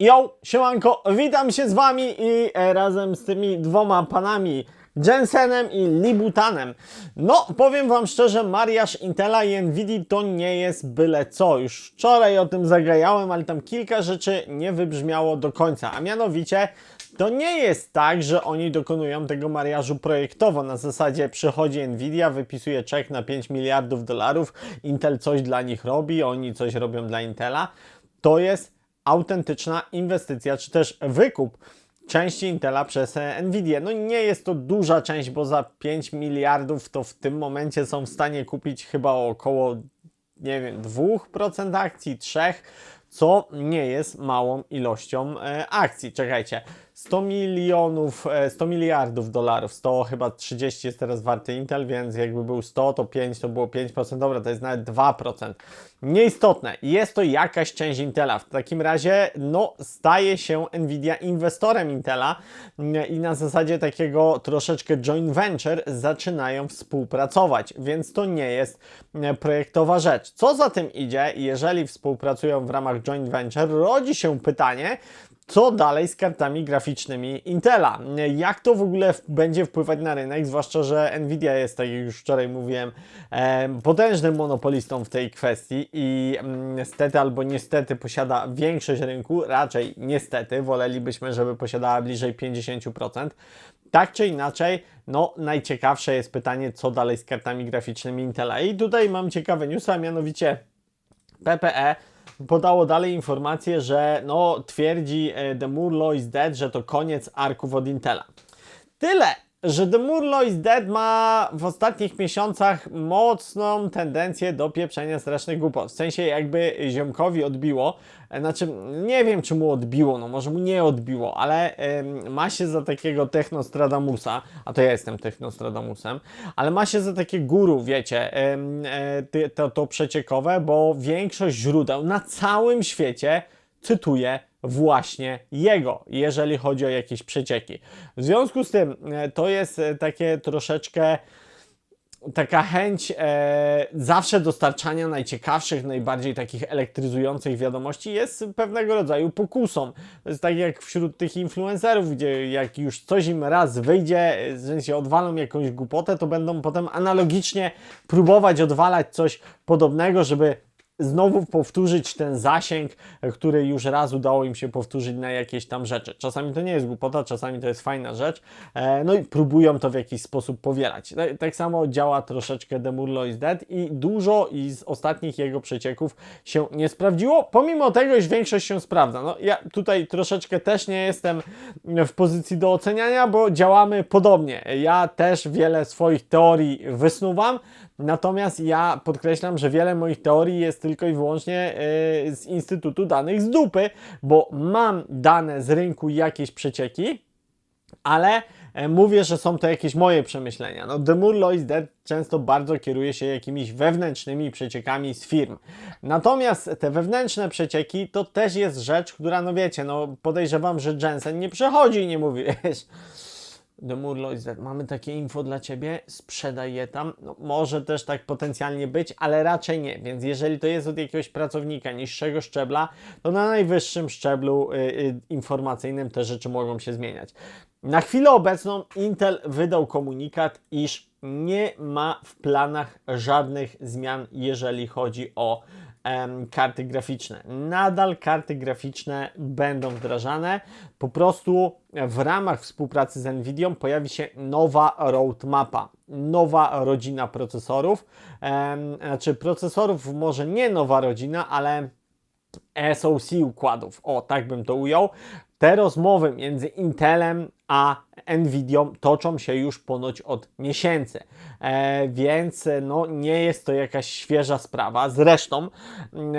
Yo, siemanko, witam się z Wami i e, razem z tymi dwoma panami Jensenem i Libutanem. No, powiem Wam szczerze, mariaż Intela i Nvidia to nie jest byle co. Już wczoraj o tym zagajałem, ale tam kilka rzeczy nie wybrzmiało do końca, a mianowicie to nie jest tak, że oni dokonują tego mariażu projektowo. Na zasadzie przychodzi Nvidia, wypisuje czek na 5 miliardów dolarów, Intel coś dla nich robi, oni coś robią dla Intela. To jest autentyczna inwestycja, czy też wykup części Intela przez Nvidia. No nie jest to duża część, bo za 5 miliardów to w tym momencie są w stanie kupić chyba około, nie wiem, 2% akcji, 3%, co nie jest małą ilością e, akcji. Czekajcie, 100 milionów, e, 100 miliardów dolarów, 100 chyba 30 jest teraz warty Intel, więc jakby był 100, to 5 to było 5%, dobra, to jest nawet 2%. Nieistotne, jest to jakaś część Intela. W takim razie, no, staje się Nvidia inwestorem Intela mm, i na zasadzie takiego troszeczkę joint venture zaczynają współpracować, więc to nie jest mm, projektowa rzecz. Co za tym idzie, jeżeli współpracują w ramach joint venture, rodzi się pytanie, co dalej z kartami graficznymi Intela? Jak to w ogóle będzie wpływać na rynek, zwłaszcza, że Nvidia jest, tak jak już wczoraj mówiłem, em, potężnym monopolistą w tej kwestii i mm, niestety albo niestety posiada większość rynku, raczej niestety, wolelibyśmy, żeby posiadała bliżej 50%. Tak czy inaczej, no najciekawsze jest pytanie, co dalej z kartami graficznymi Intela. I tutaj mam ciekawe newsy, a mianowicie PPE podało dalej informację, że no, twierdzi e, The Moore Law is Dead, że to koniec arków od Intela. Tyle, że The Law is Dead ma w ostatnich miesiącach mocną tendencję do pieprzenia strasznych głupot. W sensie jakby ziomkowi odbiło, e, znaczy nie wiem czy mu odbiło, no może mu nie odbiło, ale ma się za takiego Technostradamusa, a to ja jestem Technostradamusem, ale ma się za takie guru, wiecie, e, to, to przeciekowe, bo większość źródeł na całym świecie cytuje właśnie jego, jeżeli chodzi o jakieś przecieki. W związku z tym e, to jest e, takie troszeczkę taka chęć e, zawsze dostarczania najciekawszych, najbardziej takich elektryzujących wiadomości jest pewnego rodzaju pokusą. To jest tak jak wśród tych influencerów, gdzie jak już coś im raz wyjdzie, e, w sensie odwalą jakąś głupotę, to będą potem analogicznie próbować odwalać coś podobnego, żeby znowu powtórzyć ten zasięg, e, który już raz udało im się powtórzyć na jakieś tam rzeczy. Czasami to nie jest głupota, czasami to jest fajna rzecz, e, no i próbują to w jakiś sposób powielać. Tak, tak samo działa troszeczkę The Murlo is Dead i dużo i z ostatnich jego przecieków się nie sprawdziło, pomimo tego, iż większość się sprawdza. No ja tutaj troszeczkę też nie jestem w pozycji do oceniania, bo działamy podobnie. Ja też wiele swoich teorii wysnuwam, Natomiast ja podkreślam, że wiele moich teorii jest tylko i wyłącznie yy, z Instytutu Danych z dupy, bo mam dane z rynku jakieś przecieki, ale e, mówię, że są to jakieś moje przemyślenia. No, The Moore Law is Dead często bardzo kieruje się jakimiś wewnętrznymi przeciekami z firm. Natomiast te wewnętrzne przecieki to też jest rzecz, która, no wiecie, no podejrzewam, że Jensen nie przechodzi i nie mówi, wiesz, The Moore Law is Dead. Mamy takie info dla Ciebie, sprzedaj je tam. No, może też tak potencjalnie być, ale raczej nie. Więc jeżeli to jest od jakiegoś pracownika niższego szczebla, to na najwyższym szczeblu y, y, informacyjnym te rzeczy mogą się zmieniać. Na chwilę obecną Intel wydał komunikat, iż nie ma w planach żadnych zmian, jeżeli chodzi o karty graficzne. Nadal karty graficzne będą wdrażane. Po prostu w ramach współpracy z Nvidią pojawi się nowa roadmapa, nowa rodzina procesorów. Znaczy procesorów może nie nowa rodzina, ale SoC układów. O, tak bym to ujął. Te rozmowy między Intelem a Nvidią toczą się już ponoć od miesięcy, e, więc e, no, nie jest to jakaś świeża sprawa. Zresztą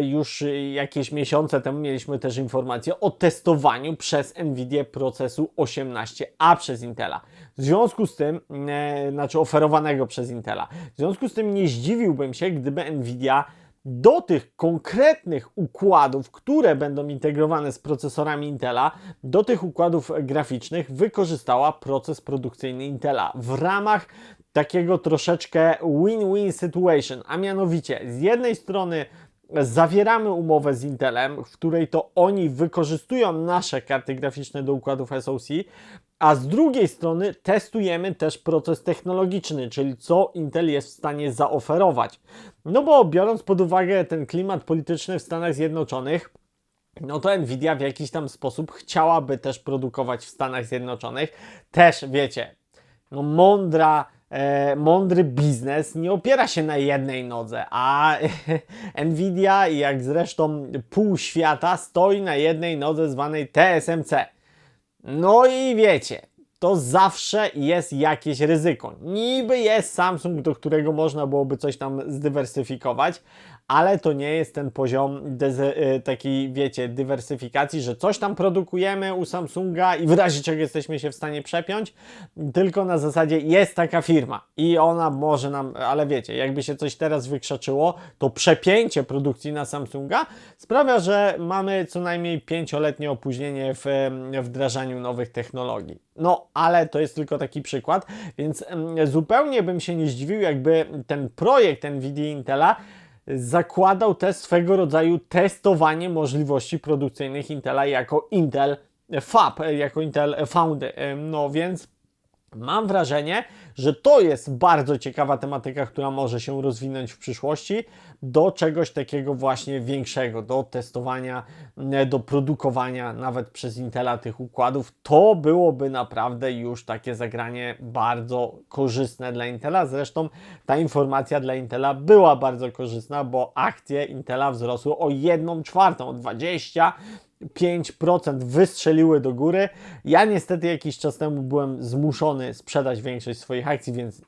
już jakieś miesiące temu mieliśmy też informację o testowaniu przez Nvidię procesu 18A przez Intela. W związku z tym, e, znaczy oferowanego przez Intela. W związku z tym nie zdziwiłbym się, gdyby Nvidia do tych konkretnych układów, które będą integrowane z procesorami Intela, do tych układów graficznych wykorzystała proces produkcyjny Intela w ramach takiego troszeczkę win-win situation, a mianowicie z jednej strony zawieramy umowę z Intelem, w której to oni wykorzystują nasze karty graficzne do układów SoC, a z drugiej strony testujemy też proces technologiczny, czyli co Intel jest w stanie zaoferować. No bo biorąc pod uwagę ten klimat polityczny w Stanach Zjednoczonych, no to Nvidia w jakiś tam sposób chciałaby też produkować w Stanach Zjednoczonych. Też wiecie, no mądra, e, mądry biznes nie opiera się na jednej nodze, a Nvidia, jak zresztą pół świata, stoi na jednej nodze zwanej TSMC. No i wiecie, to zawsze jest jakieś ryzyko. Niby jest Samsung, do którego można byłoby coś tam zdywersyfikować, ale to nie jest ten poziom deze- takiej, wiecie, dywersyfikacji, że coś tam produkujemy u Samsunga i w razie czego jesteśmy się w stanie przepiąć, tylko na zasadzie jest taka firma i ona może nam, ale wiecie, jakby się coś teraz wykrzaczyło, to przepięcie produkcji na Samsunga sprawia, że mamy co najmniej pięcioletnie opóźnienie w wdrażaniu nowych technologii. No, ale to jest tylko taki przykład, więc zupełnie bym się nie zdziwił, jakby ten projekt NVIDIA Intela zakładał też swego rodzaju testowanie możliwości produkcyjnych Intela jako Intel Fab, jako Intel Foundry. No więc Mam wrażenie, że to jest bardzo ciekawa tematyka, która może się rozwinąć w przyszłości do czegoś takiego właśnie większego, do testowania, do produkowania nawet przez Intela tych układów. To byłoby naprawdę już takie zagranie bardzo korzystne dla Intela. Zresztą ta informacja dla Intela była bardzo korzystna, bo akcje Intela wzrosły o 1 czwartą, o 20 5% wystrzeliły do góry. Ja niestety jakiś czas temu byłem zmuszony sprzedać większość swoich akcji, więc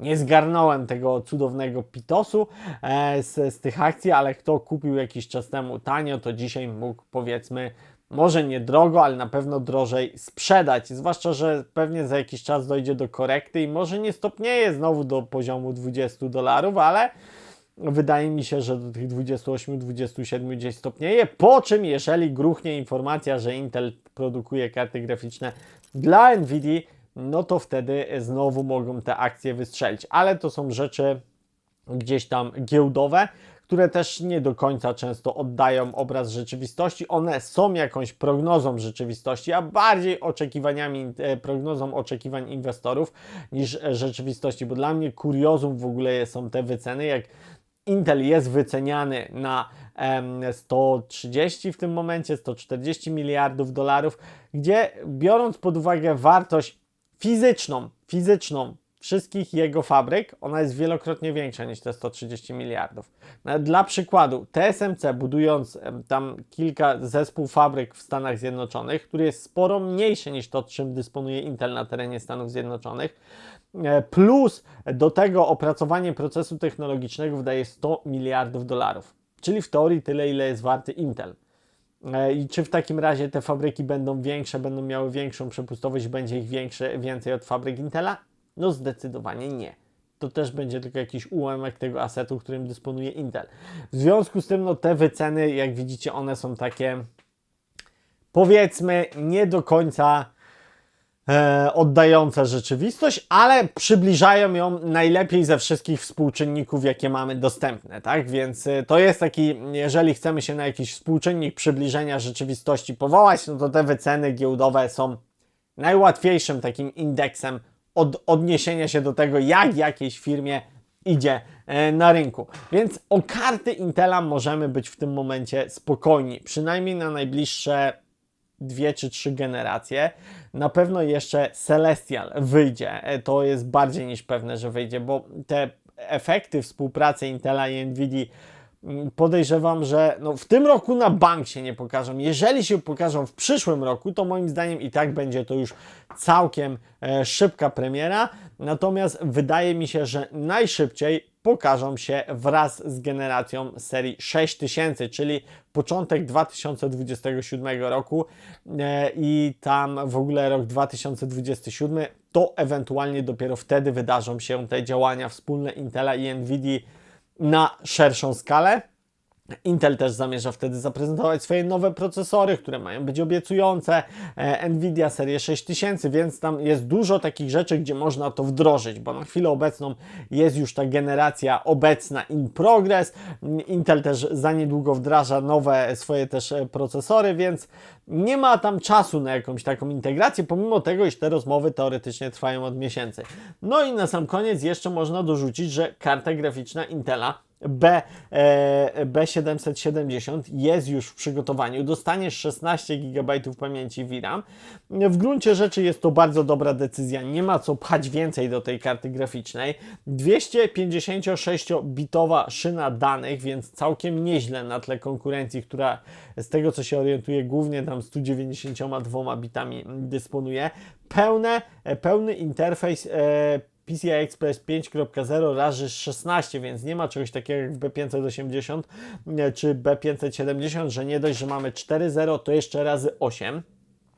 nie zgarnąłem tego cudownego pitosu e, z, z tych akcji, ale kto kupił jakiś czas temu tanio, to dzisiaj mógł powiedzmy może nie drogo, ale na pewno drożej sprzedać. Zwłaszcza, że pewnie za jakiś czas dojdzie do korekty i może nie stopnieje znowu do poziomu 20 dolarów, ale wydaje mi się, że do tych 28-27 gdzieś stopnieje. Po czym, jeżeli gruchnie informacja, że Intel produkuje karty graficzne dla Nvidia, no to wtedy znowu mogą te akcje wystrzelić. Ale to są rzeczy gdzieś tam giełdowe, które też nie do końca często oddają obraz rzeczywistości. One są jakąś prognozą rzeczywistości, a bardziej oczekiwaniami, e, prognozą oczekiwań inwestorów niż rzeczywistości, bo dla mnie kuriozum w ogóle są te wyceny, jak Intel jest wyceniany na em, 130 w tym momencie, 140 miliardów dolarów, gdzie biorąc pod uwagę wartość fizyczną, fizyczną wszystkich jego fabryk, ona jest wielokrotnie większa niż te 130 miliardów. Dla przykładu, TSMC budując tam kilka zespół fabryk w Stanach Zjednoczonych, który jest sporo mniejszy niż to, czym dysponuje Intel na terenie Stanów Zjednoczonych, e, plus do tego opracowanie procesu technologicznego wydaje 100 miliardów dolarów. Czyli w teorii tyle, ile jest warty Intel. E, I czy w takim razie te fabryki będą większe, będą miały większą przepustowość, będzie ich większe, więcej od fabryk Intela? No zdecydowanie nie. To też będzie tylko jakiś ułamek tego asetu, którym dysponuje Intel. W związku z tym, no te wyceny, jak widzicie, one są takie powiedzmy nie do końca e, oddające rzeczywistość, ale przybliżają ją najlepiej ze wszystkich współczynników, jakie mamy dostępne, tak? Więc e, to jest taki, jeżeli chcemy się na jakiś współczynnik przybliżenia rzeczywistości powołać, no to te wyceny giełdowe są najłatwiejszym takim indeksem od, odniesienia się do tego, jak jakiejś firmie idzie e, na rynku. Więc o karty Intela możemy być w tym momencie spokojni, przynajmniej na najbliższe dwie czy trzy generacje. Na pewno jeszcze Celestial wyjdzie. E, To jest bardziej niż pewne, że wyjdzie, bo te efekty współpracy Intela i Nvidia podejrzewam, że no w tym roku na bank się nie pokażą. Jeżeli się pokażą w przyszłym roku, to moim zdaniem i tak będzie to już całkiem e, szybka premiera. Natomiast wydaje mi się, że najszybciej pokażą się wraz z generacją serii 6000, czyli początek 2027 roku e, i tam w ogóle rok 2027, to ewentualnie dopiero wtedy wydarzą się te działania wspólne Intela i Nvidia na szerszą skalę. Intel też zamierza wtedy zaprezentować swoje nowe procesory, które mają być obiecujące. E, Nvidia serię 6000, więc tam jest dużo takich rzeczy, gdzie można to wdrożyć, bo na chwilę obecną jest już ta generacja obecna in progress. Intel też za niedługo wdraża nowe swoje też e, procesory, więc nie ma tam czasu na jakąś taką integrację, pomimo tego, iż te rozmowy teoretycznie trwają od miesięcy. No i na sam koniec jeszcze można dorzucić, że karta graficzna Intela B, e, B770 jest już w przygotowaniu. Dostaniesz 16 GB pamięci VRAM. W gruncie rzeczy jest to bardzo dobra decyzja. Nie ma co pchać więcej do tej karty graficznej. 256-bitowa szyna danych, więc całkiem nieźle na tle konkurencji, która z tego co się orientuje głównie tam 192 bitami dysponuje. Pełne, pełny interfejs e, PCI Express 5.0 razy 16, więc nie ma czegoś takiego jak w B580 e, czy B570, że nie dość, że mamy 4.0, to jeszcze razy 8.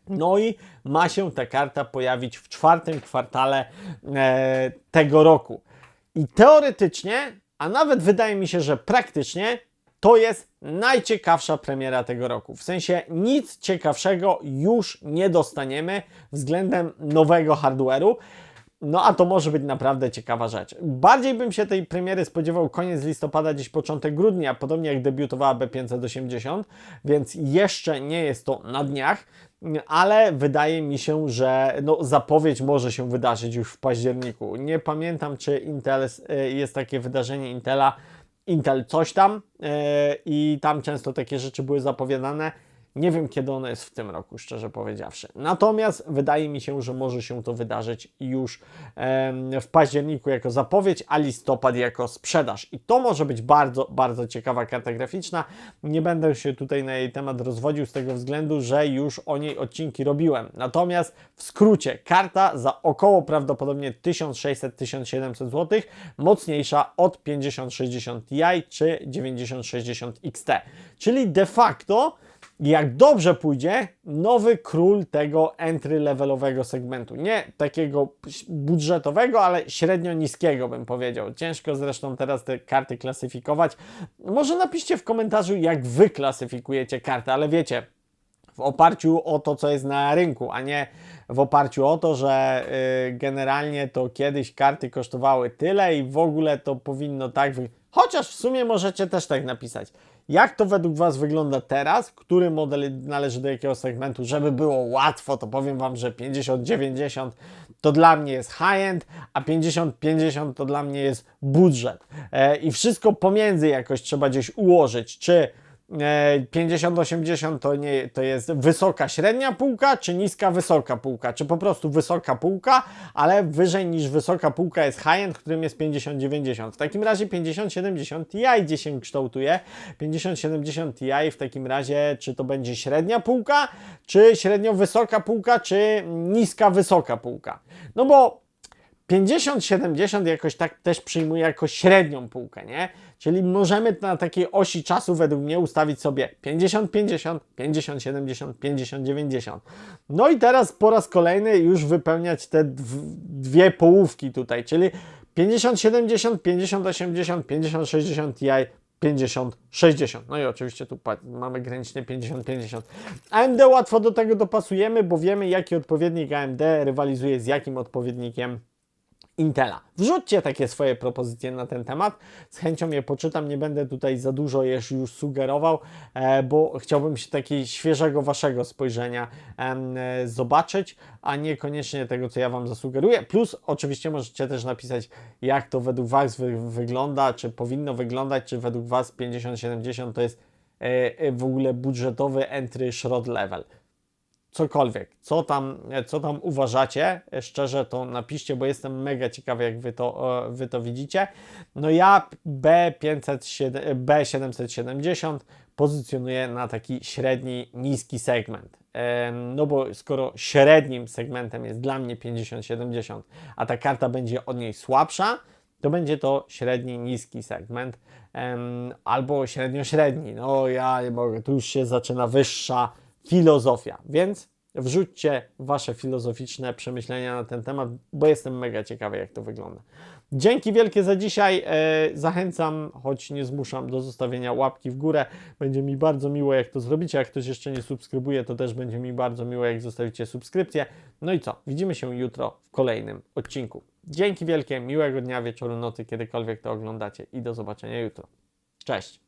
No i ma się ta karta pojawić w czwartym kwartale e, tego roku. I teoretycznie, a nawet wydaje mi się, że praktycznie, to jest najciekawsza premiera tego roku. W sensie nic ciekawszego już nie dostaniemy względem nowego hardware'u. No a to może być naprawdę ciekawa rzecz. Bardziej bym się tej premiery spodziewał koniec listopada, gdzieś początek grudnia, podobnie jak debiutowała B580, więc jeszcze nie jest to na dniach, ale wydaje mi się, że no, zapowiedź może się wydarzyć już w październiku. Nie pamiętam, czy Intel e, jest takie wydarzenie Intela, Intel coś tam yy, i tam często takie rzeczy były zapowiadane. Nie wiem, kiedy ono jest w tym roku, szczerze powiedziawszy. Natomiast wydaje mi się, że może się to wydarzyć już w październiku jako zapowiedź, a listopad jako sprzedaż. I to może być bardzo, bardzo ciekawa karta graficzna. Nie będę się tutaj na jej temat rozwodził z tego względu, że już o niej odcinki robiłem. Natomiast w skrócie, karta za około prawdopodobnie 1600-1700 zł, mocniejsza od 5060 Ti czy 9060 XT. Czyli de facto jak dobrze pójdzie, nowy król tego entry-levelowego segmentu. Nie takiego budżetowego, ale średnio niskiego bym powiedział. Ciężko zresztą teraz te karty klasyfikować. Może napiszcie w komentarzu, jak wy klasyfikujecie karty, ale wiecie, w oparciu o to, co jest na rynku, a nie w oparciu o to, że y, generalnie to kiedyś karty kosztowały tyle i w ogóle to powinno tak wyglądać. Chociaż w sumie możecie też tak napisać. Jak to według Was wygląda teraz? Który model należy do jakiego segmentu? Żeby było łatwo, to powiem Wam, że 50-90 to dla mnie jest high-end, a 50-50 to dla mnie jest budżet. E, I wszystko pomiędzy jakoś trzeba gdzieś ułożyć. Czy 50-80 to, nie, to jest wysoka średnia półka, czy niska wysoka półka, czy po prostu wysoka półka, ale wyżej niż wysoka półka jest high-end, którym jest 50-90. W takim razie 50-70 Ti gdzie się kształtuje. 50-70 Ti w takim razie, czy to będzie średnia półka, czy średnio wysoka półka, czy niska wysoka półka. No bo 50-70 jakoś tak też przyjmuję jako średnią półkę, nie? Czyli możemy na takiej osi czasu według mnie ustawić sobie 50-50, 50-70, 50-90. No i teraz po raz kolejny już wypełniać te dwie połówki tutaj, czyli 50-70, 50-80, 50-60 Ti, 50-60. No i oczywiście tu mamy granicznie 50-50. AMD łatwo do tego dopasujemy, bo wiemy jaki odpowiednik AMD rywalizuje z jakim odpowiednikiem Intela. Wrzućcie takie swoje propozycje na ten temat. Z chęcią je poczytam. Nie będę tutaj za dużo już, już sugerował, e, bo chciałbym się takiego świeżego waszego spojrzenia e, zobaczyć, a niekoniecznie tego, co ja wam zasugeruję. Plus oczywiście możecie też napisać, jak to według was wy wygląda, czy powinno wyglądać, czy według was 50-70 to jest e, w ogóle budżetowy entry short level cokolwiek, co tam, co tam uważacie, szczerze to napiszcie, bo jestem mega ciekawy, jak wy to, wy to widzicie. No ja B507, B770 pozycjonuję na taki średni, niski segment. No bo skoro średnim segmentem jest dla mnie 50-70, a ta karta będzie od niej słabsza, to będzie to średni, niski segment albo średnio-średni. No ja nie mogę, tu już się zaczyna wyższa filozofia. Więc wrzućcie Wasze filozoficzne przemyślenia na ten temat, bo jestem mega ciekawy, jak to wygląda. Dzięki wielkie za dzisiaj. E, zachęcam, choć nie zmuszam do zostawienia łapki w górę. Będzie mi bardzo miło, jak to zrobicie. Jak ktoś jeszcze nie subskrybuje, to też będzie mi bardzo miło, jak zostawicie subskrypcję. No i co? Widzimy się jutro w kolejnym odcinku. Dzięki wielkie, miłego dnia, wieczoru, nocy, kiedykolwiek to oglądacie i do zobaczenia jutro. Cześć!